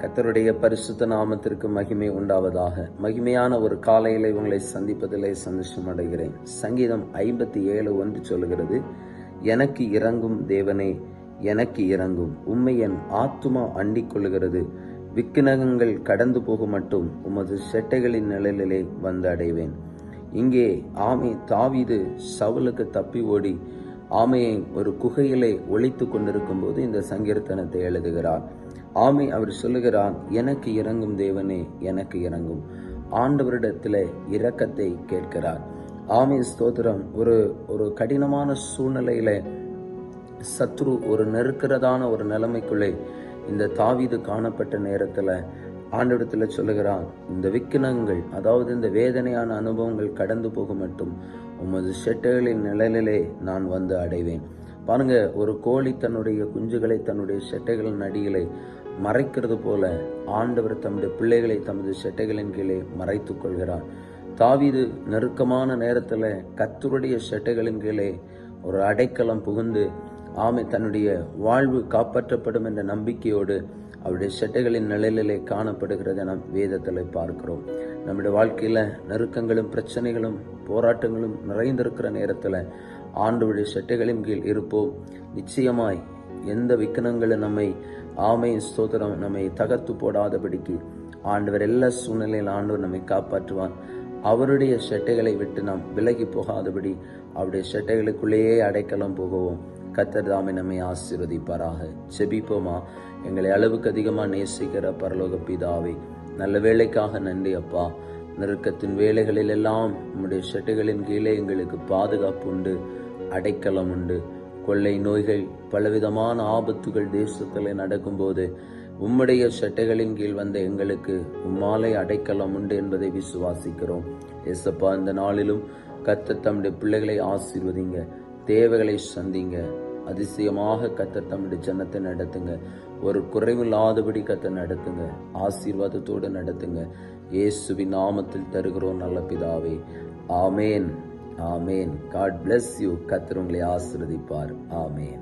கத்தருடைய பரிசுத்த நாமத்திற்கு மகிமை உண்டாவதாக. மகிமையான ஒரு காலையில் உங்களை சந்திப்பதிலே சந்தோஷம் அடைகிறேன் சங்கீதம் ஐம்பத்தி ஏழு ஒன்று சொல்கிறது எனக்கு இறங்கும் தேவனே எனக்கு இறங்கும். உண்மை என் ஆத்துமா அண்டிக் கொள்கிறது விக்கினகங்கள் கடந்து போகும் மட்டும் உமது செட்டைகளின் நிழலிலே வந்து அடைவேன். இங்கே ஆமை தாவிது சவுலுக்கு தப்பி ஓடி ஆமையை ஒரு குகையிலே ஒழித்து கொண்டிருக்கும் போது இந்த சங்கீர்த்தனத்தை எழுதுகிறார். ஆமை அவர் சொல்லுகிறார் எனக்கு இறங்கும் தேவனே எனக்கு இறங்கும் ஆண்டவரிடத்தில் இரக்கத்தை கேட்கிறார். ஆமை ஸ்தோத்திரம் ஒரு ஒரு கடினமான சூழ்நிலையில சத்ரு ஒரு நெருக்கிறதான ஒரு நிலைமைக்குள்ளே இந்த தாவிது காணப்பட்ட நேரத்துல ஆண்டவரத்துல சொல்லுகிறான் இந்த விக்கினங்கள் அதாவது இந்த வேதனையான அனுபவங்கள் கடந்து போக மட்டும் உமது செட்டைகளின் நிழலிலே நான் வந்து அடைவேன். பாருங்க ஒரு கோழி தன்னுடைய குஞ்சுகளை தன்னுடைய செட்டைகளின் அடிகளை மறைக்கிறது போல ஆண்டவர் தம்முடைய பிள்ளைகளை தமது செட்டைகளின் கீழே மறைத்து கொள்கிறார். தாவிது நெருக்கமான நேரத்தில் கத்தருடைய செட்டைகளின் கீழே ஒரு அடைக்கலம் புகுந்து ஆமை தன்னுடைய வாழ்வு காப்பாற்றப்படும் என்ற நம்பிக்கையோடு அவருடைய செட்டைகளின் நிழலிலே காணப்படுகிறதை நாம் வேதத்தில் பார்க்கிறோம். நம்முடைய வாழ்க்கையில் நெருக்கங்களும் பிரச்சனைகளும் போராட்டங்களும் நிறைந்திருக்கிற நேரத்தில் ஆண்டவருடைய செட்டைகளின் கீழ் இருப்போம். நிச்சயமாய் எந்த விக்கனங்களும் நம்மை ஆமை ஸ்தோத்திரம் நம்மை தகர்த்து போடாதபடிக்கு ஆண்டவர் எல்லா சூழ்நிலையில் ஆண்டவர் நம்மை காப்பாற்றுவான் அவருடைய செட்டைகளை விட்டு நாம் விலகி போகாதபடி அவருடைய செட்டைகளுக்குள்ளேயே அடைக்கலம் போகவும். கத்தர் தாமே நம்மை ஆசீர்வதிப்பாராக. செபிப்போமா? எங்களை அளவுக்கு அதிகமாக நேசிக்கிற பரலோக பிதாவை நல்ல வேலைக்காக நன்றி அப்பா. நெருக்கத்தின் வேலைகளில் எல்லாம் உம்முடைய செட்டைகளின் கீழே எங்களுக்கு பாதுகாப்பு உண்டு அடைக்கலம் உண்டு. கொள்ளை நோய்கள் பலவிதமான ஆபத்துகள் தேசத்தில் நடக்கும்போது உம்முடைய சட்டைகளின் கீழ் வந்த எங்களுக்கு உம்மாலை அடைக்கலம் உண்டு என்பதை விசுவாசிக்கிறோம். எசப்பா இந்த நாளிலும் கத்த தம்முடைய பிள்ளைகளை ஆசீர்வதிங்க தேவைகளை சந்திங்க. அதிசயமாக கத்த தம்முடைய ஜனத்தை நடத்துங்க. ஒரு குறைவில்லாதபடி கத்த நடத்துங்க. ஆசீர்வாதத்தோடு நடத்துங்க. இயேசுவின் நாமத்தில் தருகிறோம் நல்ல பிதாவே. ஆமேன். ஆமேன். காட் பிளஸ் யூ கத்தர் உங்களை ஆசீர்வதிப்பார். ஆமேன்.